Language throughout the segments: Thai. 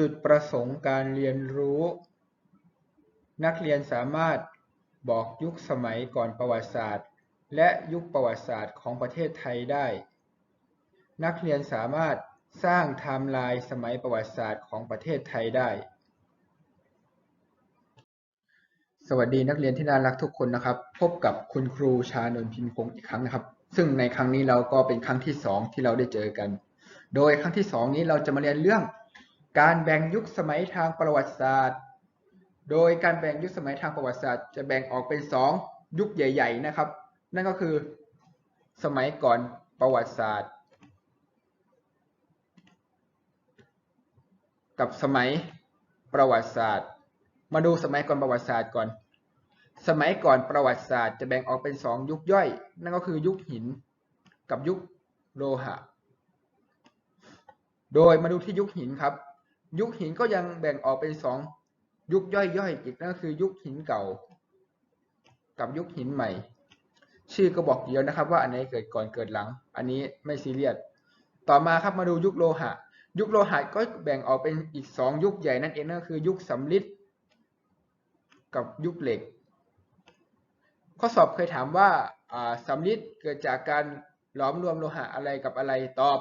จุดประสงค์การเรียนรู้ นักเรียนสามารถบอกยุคสมัยก่อนประวัติศาสตร์ และยุคประวัติศาสตร์ของประเทศไทยได้ นักเรียนสามารถสร้างไทม์ไลน์สมัยประวัติศาสตร์ของประเทศไทยได้ สวัสดีนักเรียนที่น่ารักทุกคนนะครับ พบกับคุณครูชานนพิมพ์พงศ์อีกครั้งนะครับ ซึ่งในครั้งนี้เราก็เป็นครั้งที่สองที่เราได้เจอกัน โดยครั้งที่สองนี้เราจะมาเรียนเรื่อง การแบ่งยุคสมัยทางประวัติศาสตร์ โดยการแบ่งยุคสมัยทางประวัติศาสตร์ จะแบ่งออกเป็นสองยุคใหญ่ ๆ นะครับ นั่นก็คือสมัยก่อนประวัติศาสตร์ กับสมัยประวัติศาสตร์ มาดูสมัยก่อนประวัติศาสตร์ก่อน สมัยก่อนประวัติศาสตร์ จะแบ่งออกเป็นสองยุคย่อย นั่นก็คือยุคหินกับยุคโลหะ โดยมาดูที่ยุคหินครับ ยุคหินก็ยังแบ่งออกเป็นสองยุคย่อยๆอีกนั่นคือยุคหินเก่า กับยุคหินใหม่ ชื่อก็บอกเดียวนะครับ ว่าอันไหนเกิดก่อนเกิดหลัง อันนี้ไม่ซีเรียสต่อมาครับมาดูยุคโลหะ ยุคโลหะก็แบ่งออกเป็นอีกสองยุคใหญ่นั่นเองนั่นคือ ยุคสำริดกับยุคเหล็ก ข้อสอบเคยถามว่าสำริดเกิดจากการหลอมรวมโลหะอะไรกับอะไรตอบ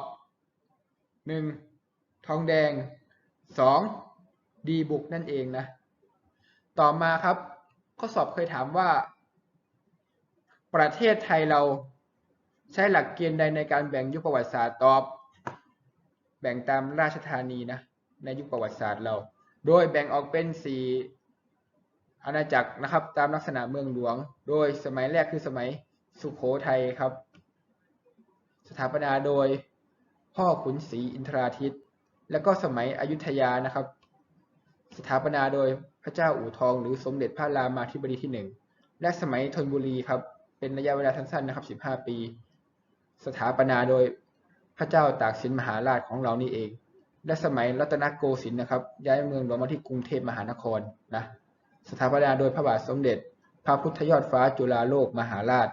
1. ทองแดง 2. ดีบุกนั่นเองนะ ต่อมาครับ ข้อสอบเคยถามว่า ประเทศไทยเราใช้หลักเกณฑ์ใดในการแบ่งยุคประวัติศาสตร์ตอบ แบ่งตามราชธานีนะ ในยุคประวัติศาสตร์เรา โดยแบ่งออกเป็นสี่อาณาจักรนะครับ ตามลักษณะเมืองหลวง โดยสมัยแรกคือสมัยสุขโขทัยครับ สถาปนาโดยพ่อขุนศรีอินทราทิต และก็สมัยอยุธยานะครับ สถาปนาโดยพระเจ้าอู่ทอง หรือสมเด็จพระรามาธิบดีที่หนึ่งและสมัยธนบุรีครับเป็นระยะเวลาสั้นๆนะครับ 15 ปี สถาปนาโดยพระเจ้าตากสินมหาราชของเรานี่เอง และสมัยรัตนโกสินทร์นะครับ ย้ายเมืองหลวงมาที่กรุงเทพมหานครนะสถาปนาโดยพระบาทสมเด็จ พระพุทธยอดฟ้าจุฬาโลกมหาราช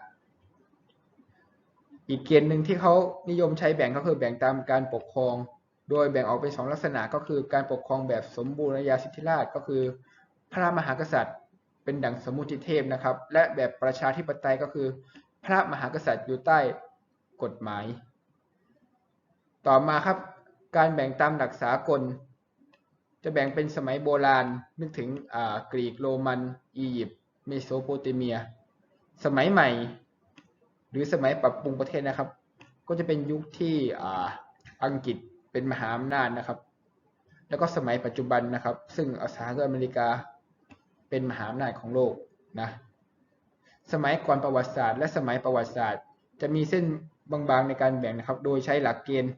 อีกเกณฑ์หนึ่งที่เขานิยมใช้แบ่งก็คือแบ่งตามการปกครอง โดยแบ่งออกเป็นสองลักษณะก็คือการปกครองแบบสมบูรณาญาสิทธิราชก็คือ พระมหากษัตริย์ เป็นดั่งสมุติเทพนะครับ และแบบประชาธิปไตยก็คือ พระมหากษัตริย์อยู่ใต้กฎหมาย ต่อมาครับการแบ่งตามหลักสากล จะแบ่งเป็นสมัยโบราณนึกถึงกรีกโรมันอียิปต์เมโสโปเตเมีย สมัยใหม่ หรือสมัยปรับปรุงประเทศนะครับ ก็จะเป็นยุคที่อังกฤษ เป็นมหาอำนาจนะครับ แล้วก็สมัยปัจจุบันนะครับ ซึ่งสหรัฐอเมริกาเป็นมหาอำนาจของโลกนะสมัยก่อนประวัติศาสตร์และสมัยประวัติศาสตร์ จะมีเส้นบางๆในการแบ่งนะครับ โดยใช้หลักเกณฑ์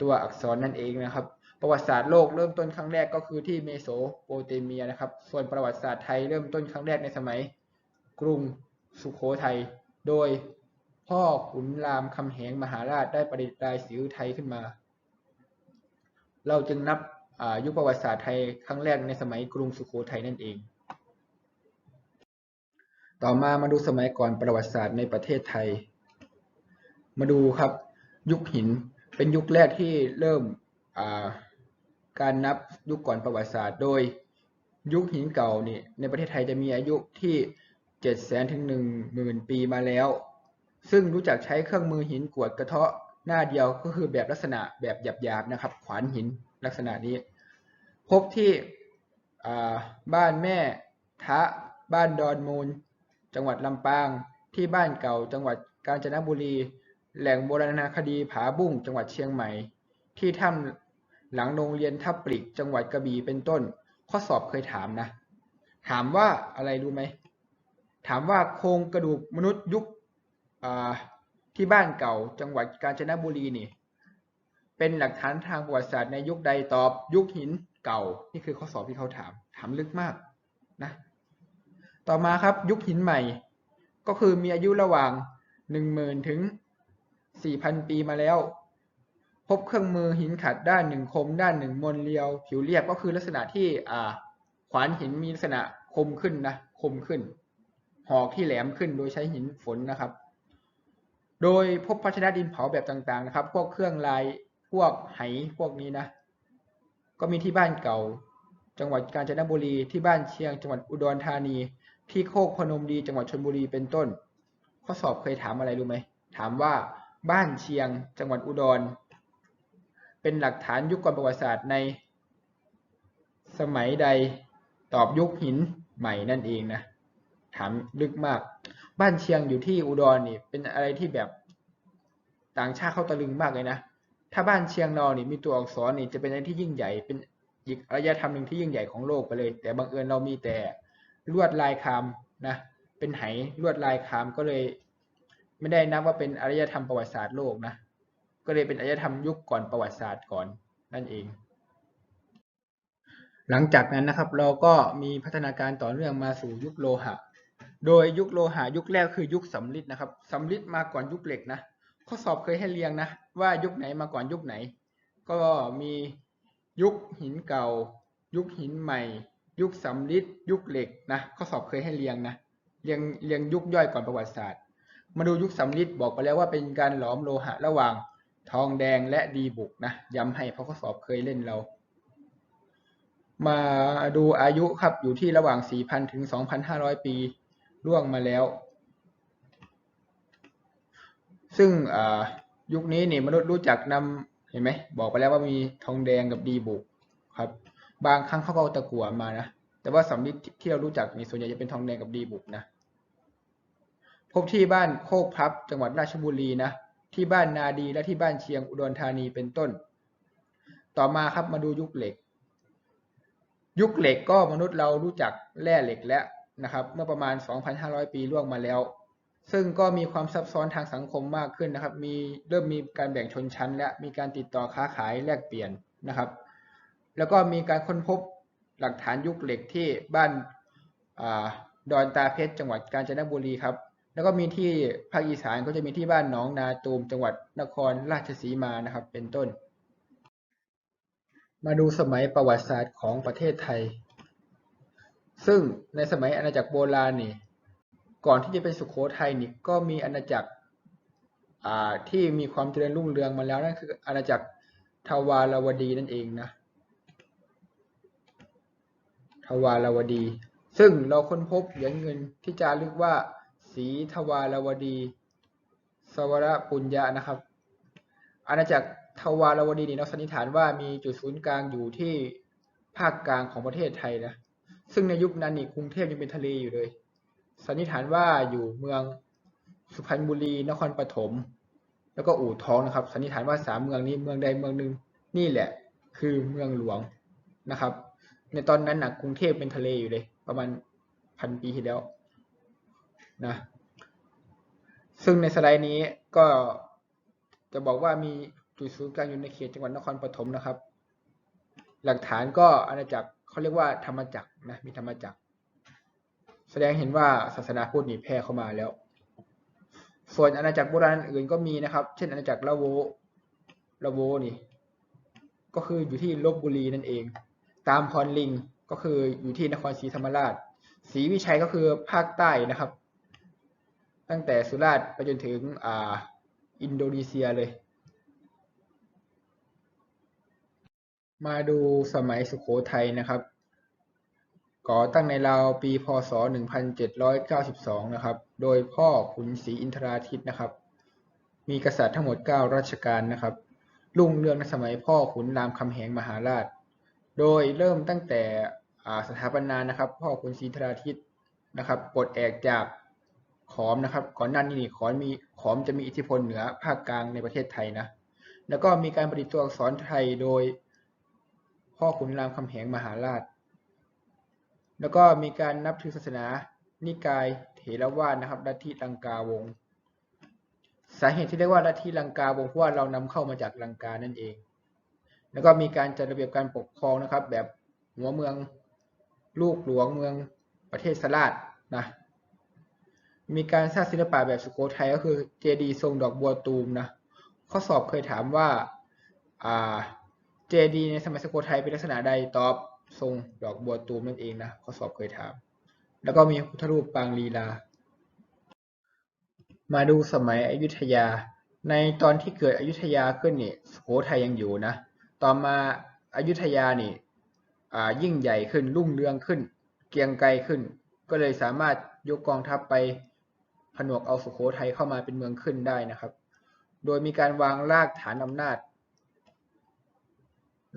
ตัวอักษรนั่นเองนะครับ ประวัติศาสตร์โลกเริ่มต้นครั้งแรกก็คือที่เมโสโปเตเมียนะครับ ส่วนประวัติศาสตร์ไทยเริ่มต้นครั้งแรกในสมัยกรุงสุขโขทัย โดยพ่อขุนรามคำแหงมหาราชได้ประดิษฐ์ลายสีไทยขึ้นมา เราจึงนับยุคประวัติศาสตร์ไทยครั้งแรกในสมัยกรุงสุขโขทัยนั่นเอง ต่อมามาดูสมัยก่อนประวัติศาสตร์ในประเทศไทย มาดูครับยุคหินเป็นยุคแรกที่เริ่มการนับยุคก่อนประวัติศาสตร์ โดยยุคหินเก่านี่ในประเทศไทยจะมีอายุที่เจ็ดแสนถึงหนึ่งหมื่นปีมาแล้ว ซึ่งรู้จักใช้เครื่องมือหินกวดกระเทาะ หน้าเดียวก็คือแบบลักษณะแบบหยาบๆนะครับ ขวานหินลักษณะนี้ พบที่บ้านแม่ทะบ้านดอนมูล จังหวัดลำปาง ที่บ้านเก่าจังหวัดกาญจนบุรี แหล่งโบราณคดีผาบุ้งจังหวัดเชียงใหม่ ที่ถ้ำหลังโรงเรียนทับปริกจังหวัดกระบี่เป็นต้น ข้อสอบเคยถามนะ ถามว่าอะไรรู้ไหม ถามว่าโครงกระดูกมนุษย์ยุค ที่บ้านเก่าจังหวัดกาญจนบุรีนี่ เป็นหลักฐานทางประวัติศาสตร์ในยุคใดตอบยุคหินเก่า นี่คือข้อสอบที่เขาถาม ถามลึกมากนะ ต่อมาครับยุคหินใหม่ ก็คือมีอายุระหว่างหนึ่งหมื่นถึงสี่พันปีมาแล้ว พบเครื่องมือหินขัดด้านหนึ่งคม ด้านหนึ่งมนเรียว ผิวเรียบก็คือลักษณะที่อ่าขวานหินมีลักษณะคมขึ้นนะ คมขึ้น หอกที่แหลมขึ้นโดยใช้หินฝนนะครับ โดยพบภาชนะดินเผาแบบต่างๆนะครับ พวกเครื่องลาย พวกไหพวกนี้นะ ก็มีที่บ้านเก่า จังหวัดกาญจนบุรี ที่บ้านเชียง จังหวัดอุดรธานี ที่โคกพนมดี จังหวัดชลบุรี เป็นต้น ข้อสอบเคยถามอะไรรู้ไหม ถามว่าบ้านเชียง จังหวัดอุดร เป็นหลักฐานยุคก่อนประวัติศาสตร์ใน สมัยใด ตอบยุคหินใหม่นั่นเองนะ ถามลึกมาก บ้านเชียงอยู่ที่อุดรนี่เป็นอะไรที่แบบต่างชาติเขาตะลึงมากเลยนะ ถ้าบ้านเชียงนอนี่มีตัวอักษรนี่จะเป็นอะไรที่ยิ่งใหญ่เป็นอีกอารยธรรมหนึ่งที่ยิ่งใหญ่ของโลกไปเลย แต่บังเอิญเรามีแต่ลวดลายคำนะเป็นไหลวดลายคำก็เลย ไม่ได้นับว่าเป็นอารยธรรมประวัติศาสตร์โลกนะก็เลยเป็นอารยธรรมยุคก่อนประวัติศาสตร์ก่อนนั่นเอง หลังจากนั้นนะครับเราก็มีพัฒนาการต่อเนื่องมาสู่ยุคโลหะ โดยยุคโลหะยุคแรกคือยุคสำริดนะครับสำริดมาก่อนยุคเหล็กนะข้อสอบเคยให้เรียงนะ ว่ายุคไหนมาก่อนยุคไหน ก็มียุคหินเก่า ยุคหินใหม่ ยุคสำริดยุคเหล็กนะข้อสอบเคยให้เรียงนะเรียงเรียงยุคย่อยก่อนประวัติศาสตร์ มาดูยุคสำริดบอกไปแล้วว่าเป็นการหลอมโลหะระหว่างทองแดงและดีบุกนะย้ำให้เพราะข้อสอบเคยเล่นเรา มาดูอายุครับอยู่ที่ระหว่าง 4,000 ถึง 2,500 ปี ล่วงมาแล้ว ซึ่งยุคนี้นี่มนุษย์รู้จักนำเห็นไหมบอกไปแล้วว่ามีทองแดงกับดีบุกครับ บางครั้งเขาก็เอาตะกั่วมานะแต่ว่าสำริดที่เรารู้จักนี่ส่วนใหญ่จะเป็นทองแดงกับดีบุกนะพบที่บ้านโคกพับจังหวัดราชบุรีนะที่บ้านนาดีและที่บ้านเชียงอุดรธานีเป็นต้น ต่อมาครับมาดูยุคเหล็ก ยุคเหล็กก็มนุษย์เรารู้จักแร่เหล็กแล้ว นะครับ เมื่อประมาณ 2,500 ปีล่วงมาแล้ว ซึ่งก็มีความซับซ้อนทางสังคมมากขึ้นนะครับ มีเริ่มมีการแบ่งชนชั้น และมีการติดต่อค้าขายแลกเปลี่ยนนะครับ แล้วก็มีการค้นพบหลักฐานยุคเหล็กที่บ้านอดอนตาเพชรจังหวัดกาญจนบุรีครับ แล้วก็มีที่ภาคอีสานก็จะมีที่บ้านหนองนาตูมจังหวัดนครราชสีมานะครับ เป็นต้น มาดูสมัยประวัติศาสตร์ของประเทศไทย ซึ่งในสมัยอาณาจักรโบราณนี่ก่อนที่จะเป็นสุโขทัยนี่ก็มีอาณาจักรที่มีความเจริญรุ่งเรืองมาแล้วนั่นคืออาณาจักรทวารวดีนั่นเองนะทวารวดี ซึ่งเราค้นพบเหรียญเงินที่จารึกว่า สีทวารวดี สวรปุญญะนะครับ อาณาจักรทวารวดีนี่เราสันนิษฐานว่ามีจุดศูนย์กลางอยู่ที่ภาคกลางของประเทศไทยนะ ซึ่งในยุคนั้นนี่กรุงเทพยังเป็นทะเลอยู่เลย สันนิษฐานว่าอยู่เมืองสุพรรณบุรี นครปฐม แล้วก็อู่ทองนะครับ สันนิษฐานว่าสามเมืองนี้เมืองใดเมืองหนึ่งนี่แหละ คือเมืองหลวงนะครับ ในตอนนั้นนะกรุงเทพเป็นทะเลอยู่เลย ประมาณพันปีที่แล้วนะ ซึ่งในสไลด์นี้ก็จะบอกว่ามีจุดศูนย์กลางอยู่ในเขตจังหวัดนครปฐมนะครับ หลักฐานก็อาณาจักร เขาเรียกว่าธรรมจักรนะมีธรรมจักร แสดงเห็นว่าศาสนาพุทธนี่แพร่เข้ามาแล้ว ส่วนอาณาจักรโบราณอื่นก็มีนะครับ เช่นอาณาจักรละโวละโวนี่ ก็คืออยู่ที่ลบบุรีนั่นเอง ตามพรลิงก็คืออยู่ที่นครศรีธรรมราชศรีวิชัยก็คือภาคใต้นะครับ ตั้งแต่สุราษฎร์ไปจนถึงอ่าอินโดนีเซียเลย มาดูสมัยสุโขทัยนะครับ ก่อตั้งในราวปีพศ 1792 นะครับ โดยพ่อขุนศรีอินทราทิตนะครับ มีกษัตริย์ทั้งหมด 9รัชกาลนะครับ รุ่งเรืองในสมัยพ่อขุนรามคำแหงมหาราช โดยเริ่มตั้งแต่สถาปนานะครับ พ่อขุนศรีอินทราทิตนะครับปลดแอกจากขอมนะครับ ก่อนหน้านี้นี่ขอมมีขอมจะมีอิทธิพลเหนือภาคกลางในประเทศไทยนะ แล้วก็มีการประดิษฐ์ตัวอักษรไทยโดย พ่อขุนรามคำแหงมหาราช แล้วก็มีการนับถือศาสนา นิกายเถรวาทนะครับลัทธิลังกาวงสาเหตุที่เรียกว่าลัทธิลังกาวงเพราะว่าเรานำเข้ามาจากลังกานั่นเอง แล้วก็มีการจัดระเบียบการปกครองนะครับ แบบหัวเมืองลูกหลวงเมืองประเทศสลาดนะมีการสร้างศิลปะแบบสุโขทัยก็คือเจดีย์ทรงดอกบัวตูมนะข้อสอบเคยถามว่าอ่า เจดีย์ในสมัยสุโขทัยเป็นลักษณะใดตอบทรงดอกบัวตูมนั่นเองนะข้อสอบเคยถาม แล้วก็มีพุทธรูปปางลีลา มาดูสมัยอยุธยา ในตอนที่เกิดอยุธยาขึ้นนี่สุโขทัยยังอยู่นะ ต่อมาอายุธยานี่ยิ่งใหญ่ขึ้นรุ่งเรืองขึ้น เกียงไกรขึ้น ก็เลยสามารถยกกองทัพไปผนวกเอาสุโขทัยเข้ามาเป็นเมืองขึ้นได้นะครับ โดยมีการวางรากฐานอำนาจ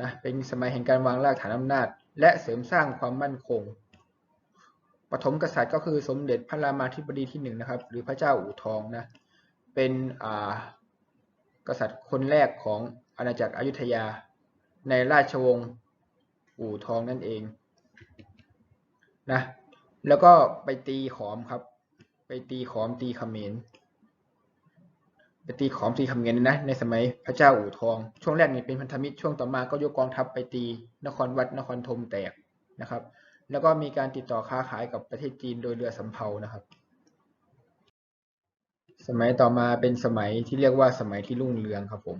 นะเป็นสมัยแห่งการวางรากฐานอำนาจ และเสริมสร้างความมั่นคง ปฐมกษัตริย์ก็คือสมเด็จพระรามาธิบดีที่หนึ่งนะครับ หรือพระเจ้าอู่ทองนะเป็นกษัตริย์คนแรกของอาณาจักรอยุธยาในราชวงศ์อู่ทองนั่นเองนะแล้วก็ไปตีขอมครับ ไปตีขอมตีขเขมร ตีขอมตีคำเขมรนะ ในสมัยพระเจ้าอู่ทอง ช่วงแรกนี่เป็นพันธมิตรช่วงต่อมาก็ยกกองทัพไปตีนครวัดนครธมแตกนะครับ แล้วก็มีการติดต่อค้าขายกับประเทศจีนโดยเรือสำเภานะครับ สมัยต่อมาเป็นสมัยที่เรียกว่าสมัยที่รุ่งเรืองครับผม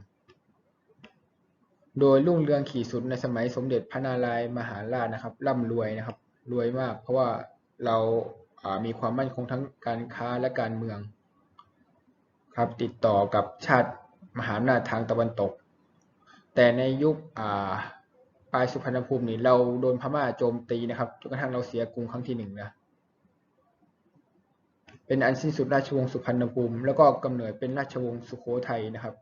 โดยรุ่งเรืองขีดสุดในสมัยสมเด็จพระนารายณ์มหาราชนะครับร่ำรวยนะครับ รวยมาก เพราะว่าเราามีความมั่นคงทั้งการค้าและการเมือง ครับติดต่อกับชาติมหาอำนาจทางตะวันตก แต่ในยุคปลายสุพรรณภูมินี่เราโดนพม่าโจมตีนะครับจนกระทั่งเราเสียกรุงครั้งที่หนึ่งนะเป็นอันสิ้นสุดราชวงศ์สุพรรณภูมิ แล้วก็กำเนิดเป็นราชวงศ์สุโขทัยนะครับ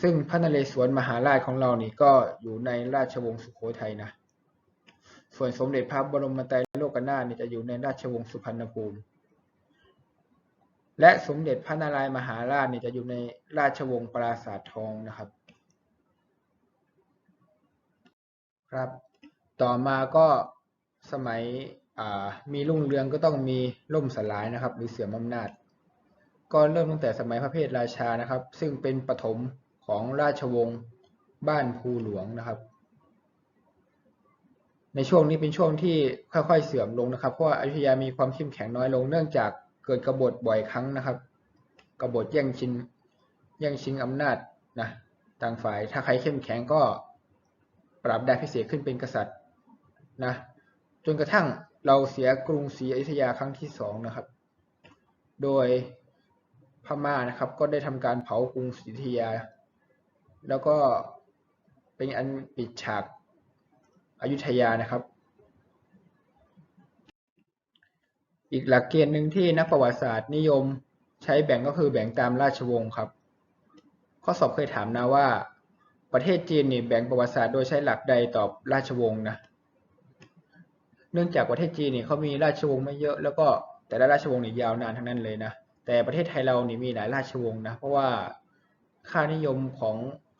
ซึ่งพระนเรศวรมหาราชของเรานี่ก็อยู่ในราชวงศ์สุโขทัยนะส่วนสมเด็จพระบรมไตรโลกนาถนี่จะอยู่ในราชวงศ์สุพรรณภูมิ และสมเด็จพระนารายมหาราชนี่จะอยู่ในราชวงศ์ปราสาททองนะครับ ครับ ต่อมาก็สมัยมีรุ่งเรืองก็ต้องมีล่มสลายนะครับหรือเสื่อมอำนาจ ก็เริ่มตั้งแต่สมัยพระเพทราชานะครับ ซึ่งเป็นปฐมของราชวงศ์บ้านภูหลวงนะครับ ในช่วงนี้เป็นช่วงที่ค่อยๆเสื่อมลงนะครับเพราะว่าอยุธยามีความเข้มแข็งน้อยลงเนื่องจาก เกิดกบฏบ่อยครั้งนะครับ กบฏแย่งชิงแย่งชิงอำนาจนะต่างฝ่ายถ้าใครเข้มแข็งก็ปรับได้พิเศษขึ้นเป็นกษัตริย์นะจนกระทั่งเราเสียกรุงศรีอยุธยาครั้งที่สองนะครับ โดยพม่านะครับ ก็ได้ทำการเผากรุงศรีอยุธยา แล้วก็เป็นอันปิดฉากอยุธยานะครับ อีกหลักเกณฑ์หนึ่งที่นักประวัติศาสตร์นิยมใช้แบ่งก็คือแบ่งตามราชวงศ์ครับ ข้อสอบเคยถามนะว่า ประเทศจีนนี่แบ่งประวัติศาสตร์โดยใช้หลักใดตอบราชวงศ์นะ เนื่องจากประเทศจีนนี่เขามีราชวงศ์ไม่เยอะ แล้วก็แต่ละราชวงศ์นี่ยาวนานทั้งนั้นเลยนะ แต่ประเทศไทยเรานี่มีหลายราชวงศ์นะ เพราะว่าค่านิยมของ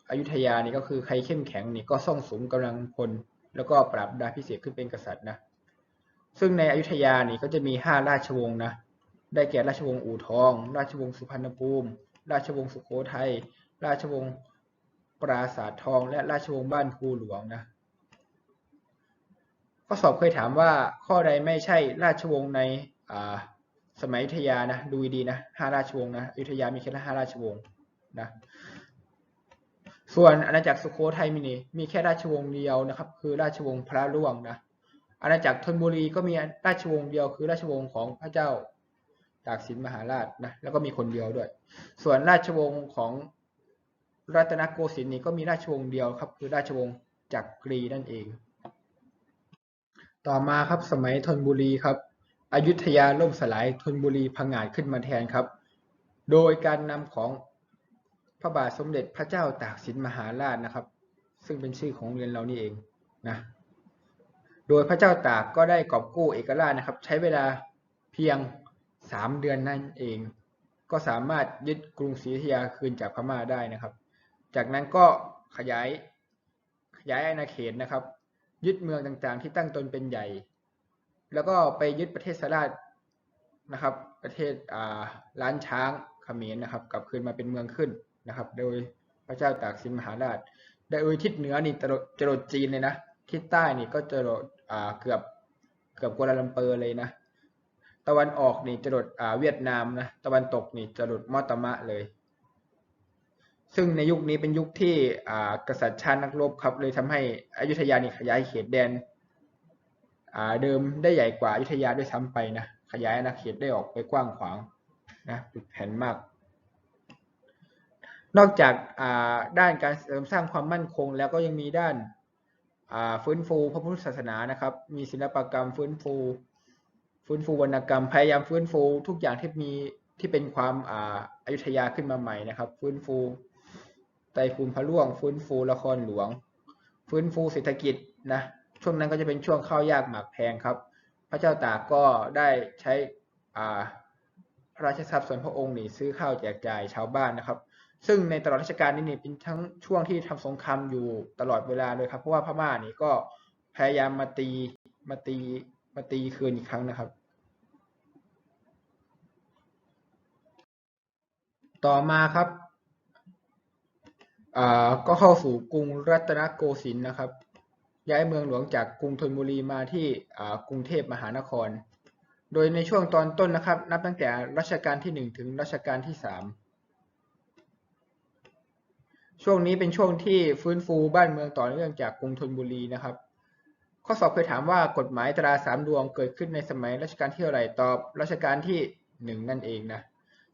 อยุธยานี่ก็คือใครเข้มแข็งนี่ก็ส่องสมกำลังพลแล้วก็ปรับดาพิเศษขึ้นเป็นกษัตริย์นะ ซึ่งในอยุธยานี่ก็จะมีห้าราชวงศ์นะ ได้แก่ราชวงศ์อู่ทอง ราชวงศ์สุพรรณภูมิ ราชวงศ์สุโขทัย ราชวงศ์ปราสาททอง และราชวงศ์บ้านภูหลวงนะ ข้อสอบเคยถามว่าข้อใดไม่ใช่ราชวงศ์ในสมัยอยุธยานะ ดูดีนะห้าราชวงศ์นะอยุธยามีแค่ห้าราชวงศ์นะ ส่วนอาณาจักรสุโขทัยมีนี่มีแค่ราชวงศ์เดียวนะครับ คือราชวงศ์พระร่วงนะ อาณาจักรธนบุรีก็มีราชวงศ์เดียวคือราชวงศ์ของพระเจ้าตากสินมหาราชนะแล้วก็มีคนเดียวด้วย ส่วนราชวงศ์ของรัตนโกสินทร์นี่ก็มีราชวงศ์เดียวครับ คือราชวงศ์จักรีนั่นเอง ต่อมาครับสมัยธนบุรีครับอยุธยาล่มสลายธนบุรีพังงาดขึ้นมาแทนครับ โดยการนำของพระบาทสมเด็จพระเจ้าตากสินมหาราชนะครับ ซึ่งเป็นชื่อของเรียนเรานี่เองนะ โดยพระเจ้าตากก็ได้กอบกู้เอกราชนะครับ ใช้เวลาเพียงสามเดือนนั่นเอง ก็สามารถยึดกรุงศรีอยุธยาคืนจากพม่าได้นะครับ จากนั้นก็ขยายขยายอาณาเขตนะครับ ยึดเมืองต่างๆ ที่ตั้งตนเป็นใหญ่ แล้วก็ไปยึดประเทศสราชนะครับ ประเทศอ่าล้านช้างเขมรนะครับ กลับคืนมาเป็นเมืองขึ้นนะครับ โดยพระเจ้าตากสินมหาราชได้โดยทิศเหนือนี่จรดจรดจีนเลยนะ ทิศใต้นี่ก็จรดอ่าเกือบเกือบกัวลาลัมเปอร์เลยนะ ตะวันออกนี่จรดอ่าเวียดนามนะ ตะวันตกนี่จรดมอตมะเลย ซึ่งในยุคนี้เป็นยุคที่กษัตริย์ชาตินักรบครับ เลยทำให้อยุธยานี่ขยายเขตแดนเดิมได้ใหญ่กว่าอยุธยาด้วยซ้ำไปนะ ขยายอาณาเขตได้ออกไปกว้างขวางนะปิดแผ่นมาก นอกจากด้านการเสริมสร้างความมั่นคงแล้วก็ยังมีด้าน ฟื้นฟูพระพุทธศาสนานะครับ มีศิลปกรรมฟื้นฟู ฟื้นฟูวรรณกรรม พยายามฟื้นฟูทุกอย่างที่มีที่เป็นความอ่าอยุธยาขึ้นมาใหม่นะครับ ฟื้นฟูไตรภูมิพระร่วง ฟื้นฟูละครหลวง ฟื้นฟูเศรษฐกิจนะช่วงนั้นก็จะเป็นช่วงข้าวยากหมากแพงครับ พระเจ้าตากก็ได้ใช้อ่าพระราชทรัพย์ส่วนพระองค์นี่ซื้อข้าวแจกจ่ายชาวบ้านนะครับ ซึ่งในตลอดรัชกาลนี้นี่เป็นทั้งช่วงที่ทำสงครามอยู่ตลอดเวลาเลยครับ เพราะว่าพม่านี่ก็พยายามมาตีมาตีมาตีคืนอีกครั้งนะครับ ต่อมาครับอ่าก็เข้าสู่กรุงรัตนโกสินทร์นะครับ ย้ายเมืองหลวงจากกรุงธนบุรีมาที่อ่ากรุงเทพมหานคร โดยในช่วงตอนต้นนะครับ นับตั้งแต่รัชกาลที่หนึ่งถึงรัชกาลที่สาม ช่วงนี้เป็นช่วงที่ฟื้นฟูบ้านเมืองต่อเนื่องจากกรุงธนบุรีนะครับ ข้อสอบเคยถามว่ากฎหมายตราสามดวงเกิดขึ้นในสมัยรัชกาลที่เท่าไหร่ตอบรัชกาลที่หนึ่งนั่นเองนะ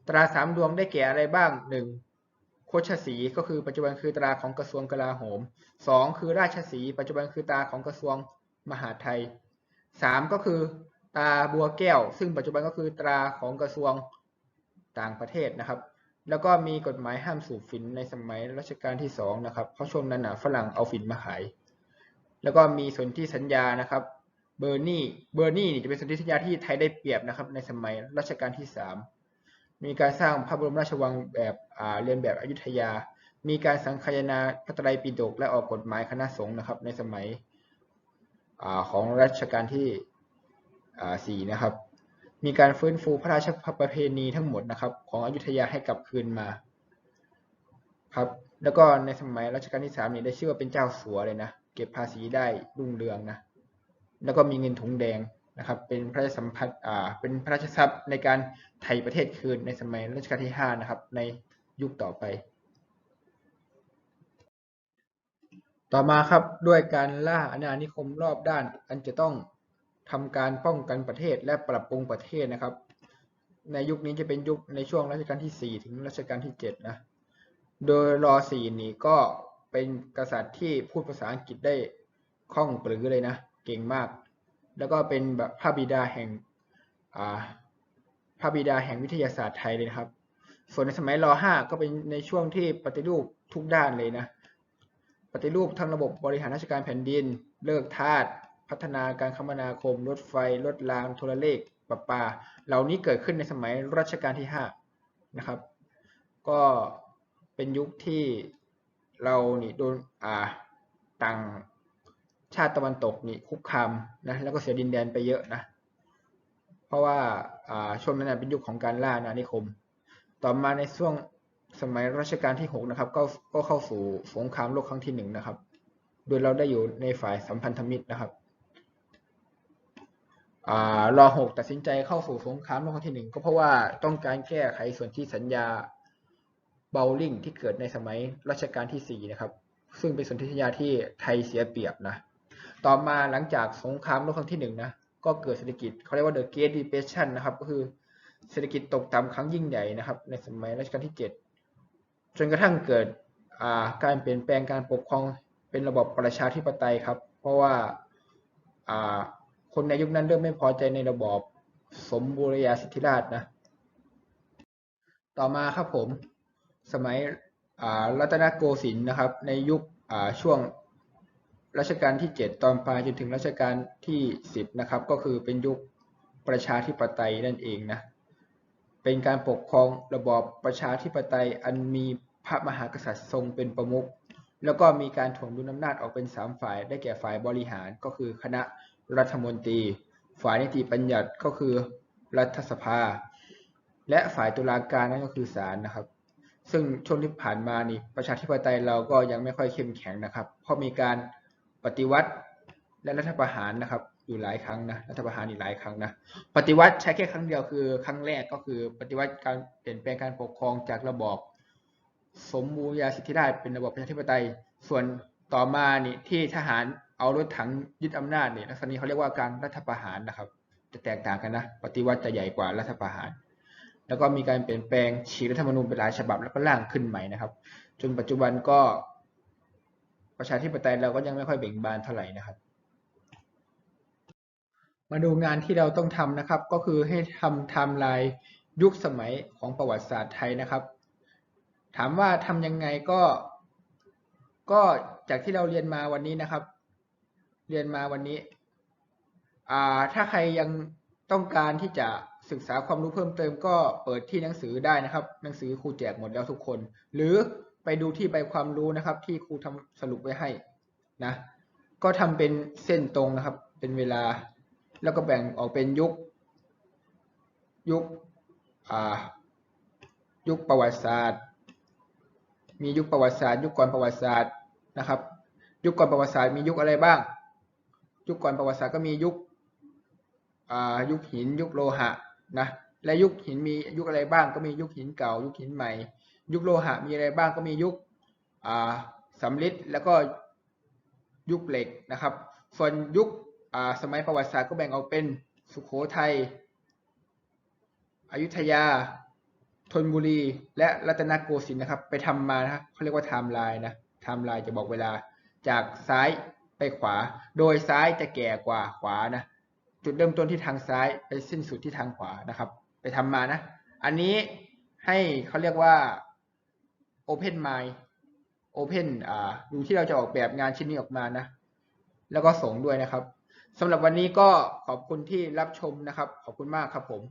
ตราสามดวงได้แก่อะไรบ้างหนึ่งโคชสีก็คือปัจจุบันคือตราของกระทรวงกลาโหมสองคือราชสีปัจจุบันคือตราของกระทรวงมหาดไทยสามก็คือตราบัวแก้ว ซึ่งปัจจุบันก็คือตราของกระทรวงต่างประเทศนะครับ แล้วก็มีกฎหมายห้ามสูบฝิ่นในสมัยรัชกาลที่สองนะครับ เพราะช่วงนั้นนะฝรั่งเอาฝิ่นมาขาย แล้วก็มีสนธิสัญญานะครับ เบอร์นี่ เบอร์นี่จะเป็นสนธิสัญญาที่ไทยได้เปรียบนะครับ ในสมัยรัชกาลที่สามมีการสร้างพระบรมราชวังแบบเรียนแบบอยุธยา มีการสังคายนาพระไตรปิฎกและออกกฎหมายคณะสงฆ์นะครับ ในสมัยอของรัชกาลที่สี่นะครับ มีการฟื้นฟูพระราชประเพณีทั้งหมดนะครับ ของอยุธยาให้กลับคืนมา ครับ แล้วก็ในสมัยรัชกาลที่สามนี่ได้ชื่อว่าเป็นเจ้าสัวเลยนะเก็บภาษีได้รุ่งเรืองนะแล้วก็มีเงินถุงแดงนะครับ เป็นพระราชสัมพันธ์อ่าเป็นพระราชทรัพย์ในการไถ่ประเทศคืนในสมัยรัชกาลที่ห้านะครับ ในยุคต่อไป ต่อมาครับด้วยการล่าอาณานิคมรอบด้าน อันจะต้อง ทำการป้องกันประเทศและปรับปรุงประเทศนะครับ ในยุคนี้จะเป็นยุคในช่วงรัชกาลที่สี่ถึงรัชกาลที่เจ็ดนะ โดยรอสี่นี่ก็เป็นกษัตริย์ที่พูดภาษาอังกฤษได้คล่องปรือเลยนะ เก่งมาก แล้วก็เป็นแบบพระบิดาแห่งอ่าพระบิดาแห่งวิทยาศาสตร์ไทยเลยนะครับ ส่วนในสมัยรห้าก็เป็นในช่วงที่ปฏิรูปทุกด้านเลยนะ ปฏิรูปทั้งระบบบริหารราชการแผ่นดิน เลิกทาส พัฒนาการคมนาคม รถไฟ รถราง โทรเลขประปา เหล่านี้เกิดขึ้นในสมัยรัชกาลที่ห้านะครับ ก็เป็นยุคที่เรานี่โดนอ่าต่างชาติตะวันตกนี่คุกคามนะแล้วก็เสียดินแดนไปเยอะนะเพราะว่าอ่าช่วงนั้นเป็นยุคของการล่าอาณานิคม ต่อมาในช่วงสมัยรัชกาลที่หกนะครับก็ก็เข้าสู่สงครามโลกครั้งที่หนึ่งนะครับ โดยเราได้อยู่ในฝ่ายสัมพันธมิตรนะครับ รอหกตัดสินใจเข้าสู่สงครามโลกครั้งที่หนึ่งก็เพราะว่าต้องการแก้ไขส่วนที่สัญญาเบลลิงที่เกิดในสมัยรัชกาลที่สี่นะครับ ซึ่งเป็นสนธิสัญญาที่ไทยเสียเปรียบนะ ต่อมาหลังจากสงครามโลกครั้งที่หนึ่งนะ ก็เกิดเศรษฐกิจเขาเรียกว่า the Great Depression นะครับ ก็คือเศรษฐกิจตกต่ำครั้งยิ่งใหญ่นะครับ ในสมัยรัชกาลที่เจ็ดจนกระทั่งเกิดาการเปลี่ยนแปลงการปกครองเป็นระบบประชาธิปไตยครับ เพราะว่าอ่า คนในยุคนั้นเริ่มไม่พอใจในระบอบสมบูรณาสิทธิราชนะ ต่อมาครับผมสมัยรัตนโกสินทร์นะครับ ในยุคช่วงรัชกาลที่ 7 ตอนปลายจนถึงรัชกาลที่ 10 นะครับ ก็คือเป็นยุคประชาธิปไตยนั่นเองนะ เป็นการปกครองระบอบประชาธิปไตยอันมีพระมหากษัตริย์ทรงเป็นประมุขแล้วก็มีการถ่วงดุลอำนาจออกเป็น 3 ฝ่ายได้แก่ฝ่ายบริหารก็คือคณะ รัฐมนตรี ฝ่ายนิติบัญญัติก็คือรัฐสภา และฝ่ายตุลาการนั่นก็คือศาลนะครับ ซึ่งช่วงที่ผ่านมานี่ประชาธิปไตยเราก็ยังไม่ค่อยเข้มแข็งนะครับ เพราะมีการปฏิวัติและรัฐประหารนะครับ อยู่หลายครั้งนะรัฐประหารอีกหลายครั้งนะปฏิวัติใช้แค่ครั้งเดียวคือ ครั้งแรกก็คือปฏิวัติการเปลี่ยนแปลงการปกครองจากระบอบสมบูรณาสิทธิราชเป็นระบอบประชาธิปไตย ส่วนต่อมานี่ที่ทหาร เอารถถังยึดอำนาจเนี่ยลักษณะนี้เขาเรียกว่าการรัฐประหารนะครับ จะแตกต่างกันนะ ปฏิวัติจะใหญ่กว่ารัฐประหาร แล้วก็มีการเปลี่ยนแปลงฉีกรัฐธรรมนูญไปหลายฉบับแล้วก็ร่างขึ้นใหม่นะครับ จนปัจจุบันก็ ประชาธิปไตยเราก็ยังไม่ค่อยเบ่งบานเท่าไหร่นะครับ มาดูงานที่เราต้องทำนะครับ ก็คือให้ทำไทม์ไลน์ยุคสมัยของประวัติศาสตร์ไทยนะครับ ถามว่าทำยังไงก็ ก็จากที่เราเรียนมาวันนี้นะครับ เรียนมาวันนี้ ถ้าใครยังต้องการที่จะศึกษาความรู้เพิ่มเติมก็เปิดที่หนังสือได้นะครับ หนังสือครูแจกหมดแล้วทุกคน หรือไปดูที่ใบความรู้นะครับ ที่ครูทำสรุปไว้ให้นะ ก็ทำเป็นเส้นตรงนะครับ เป็นเวลา แล้วก็แบ่งออกเป็นยุค ยุคยุคประวัติศาสตร์ มียุคประวัติศาสตร์ ยุคก่อนประวัติศาสตร์นะครับ ยุคก่อนประวัติศาสตร์มียุคอะไรบ้าง ยุคก่อนประวัติศาสตร์ก็มียุคอ่ายุคหินยุคโลหะนะและยุคหินมียุคอะไรบ้างก็มียุคหินเก่า ยุคหินใหม่ ยุคโลหะมีอะไรบ้างก็มียุคอ่าสำริดแล้วก็ยุคเหล็กนะครับ ส่วนยุคอ่าสมัยประวัติศาสตร์ก็แบ่งออกเป็นสุโขทัยอยุธยาธนบุรี และรัตนโกสินทร์นะครับ ไปทำมานะเขาเรียกว่าไทม์ไลน์นะไทม์ไลน์จะบอกเวลาจากซ้าย ไปขวา โดยซ้ายจะแก่กว่าขวานะ จุดเริ่มต้นที่ทางซ้ายไปสิ้นสุดที่ทางขวานะครับ ไปทำมานะ อันนี้ให้เขาเรียกว่า Open Mind Open อ่าดูที่เราจะออกแบบงานชิ้นนี้ออกมานะ แล้วก็ส่งด้วยนะครับสำหรับวันนี้ก็ขอบคุณที่รับชมนะครับ ขอบคุณมากครับผม